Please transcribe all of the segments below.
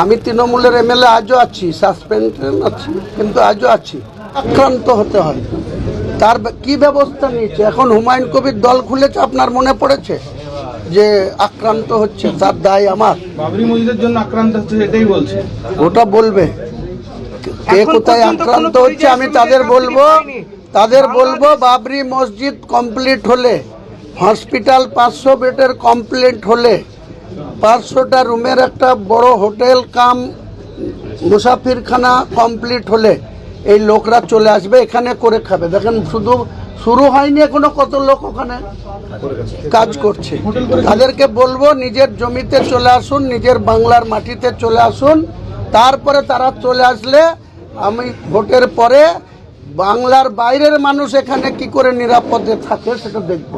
আমি তৃণমূলের এমএলএ আজও আছি সাসপেনশন আছি কিন্তু আজও আছি। আক্রান্ত হতে হয়। তার কি ব্যবস্থা নিয়েছে? এখন হুমায়ুন কবির দল খুলেছে আপনার মনে পড়েছে? যে আক্রান্ত হচ্ছে তার দায় আমার। বাবরি মসজিদের জন্য আক্রান্ত হচ্ছে এটাই বলছে। ওটা বলবে। কে কোথায় আক্রান্ত হচ্ছে আমি তাদের বলব তাদের বলব বাবরি মসজিদ কমপ্লিট হলে হসপিটাল পাঁচশো বেডের কমপ্লিট হলে পাঁচশোটা রুমের একটা বড় হোটেল কাম মুসাফিরখানা কমপ্লিট হলে এই লোকরা চলে আসবে, এখানে করে খাবে। দেখেন শুধু শুরু হয়নি এখনও কত লোক ওখানে কাজ করছে। তাদেরকে বলব, নিজের জমিতে চলে আসুন, নিজের বাংলার মাটিতে চলে আসুন। তারপরে তারা চলে আসলে আমি ভোটের পরে বাংলার বাইরের মানুষ এখানে কি করে নিরাপদে থাকে সেটা দেখব।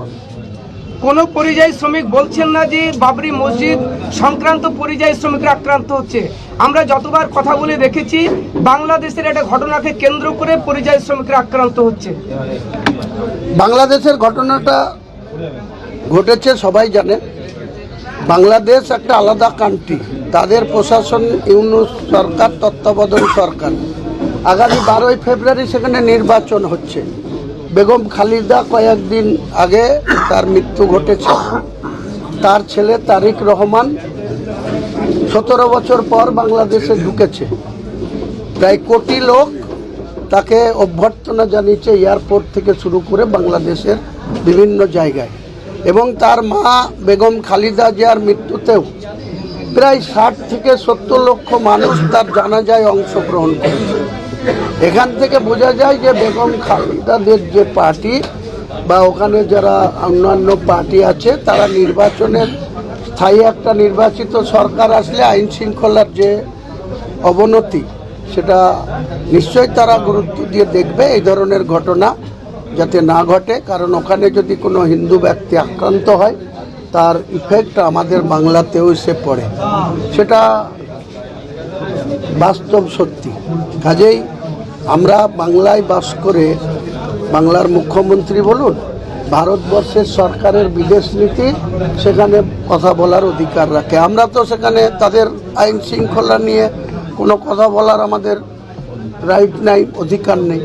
কোন পরিযায়ী শ্রমিক বলছেন না যে বাবরি মসজিদ সংক্রান্ত পরিযায়ী শ্রমিকরা আক্রান্ত হচ্ছে। আমরা যতবার কথা বলে দেখেছি, বাংলাদেশের একটা ঘটনাকে কেন্দ্র করে পরিযায়ী শ্রমিকরা আক্রান্ত হচ্ছে। বাংলাদেশের ঘটনাটা ঘটেছে, সবাই জানে। বাংলাদেশ একটা আলাদা কান্ট্রি তাদের প্রশাসন, ইউনুস সরকার তত্ত্বাবধান সরকার। আগামী বারোই ফেব্রুয়ারি সেখানে নির্বাচন হচ্ছে। বেগম খালিদা কয়েকদিন আগে তার মৃত্যু ঘটেছে। তার ছেলে তারিক রহমান সতেরো বছর পর বাংলাদেশে ঢুকেছে। প্রায় কোটি লোক তাকে অভ্যর্থনা জানিয়েছে এয়ারপোর্ট থেকে শুরু করে বাংলাদেশের বিভিন্ন জায়গায়। এবং তার মা বেগম খালিদা জিয়ার মৃত্যুতেও প্রায় ষাট থেকে সত্তর লক্ষ মানুষ তার জানাজায় অংশগ্রহণ করেছে। এখান থেকে বোঝা যায় যে বেগম খালিদাদের যে পার্টি বা ওখানে যারা অন্যান্য পার্টি আছে, তারা নির্বাচনের স্থায়ী একটা নির্বাচিত সরকার আসলে আইন শৃঙ্খলার যে অবনতি, সেটা নিশ্চয়ই তারা গুরুত্ব দিয়ে দেখবে এই ধরনের ঘটনা যাতে না ঘটে। কারণ ওখানে যদি কোনো হিন্দু ব্যক্তি আক্রান্ত হয় তার ইফেক্ট আমাদের বাংলাতেও এসে পড়ে। সেটা বাস্তব সত্যি। কাজেই আমরা বাংলায় বাস করে বাংলার মুখ্যমন্ত্রী বলুন, ভারতবর্ষের সরকারের বিদেশ নীতি, সেখানে কথা বলার অধিকার রাখে। আমরা তো সেখানে তাদের আইন শৃঙ্খলা নিয়ে কোনো কথা বলার আমাদের রাইট নাই, অধিকার নেই।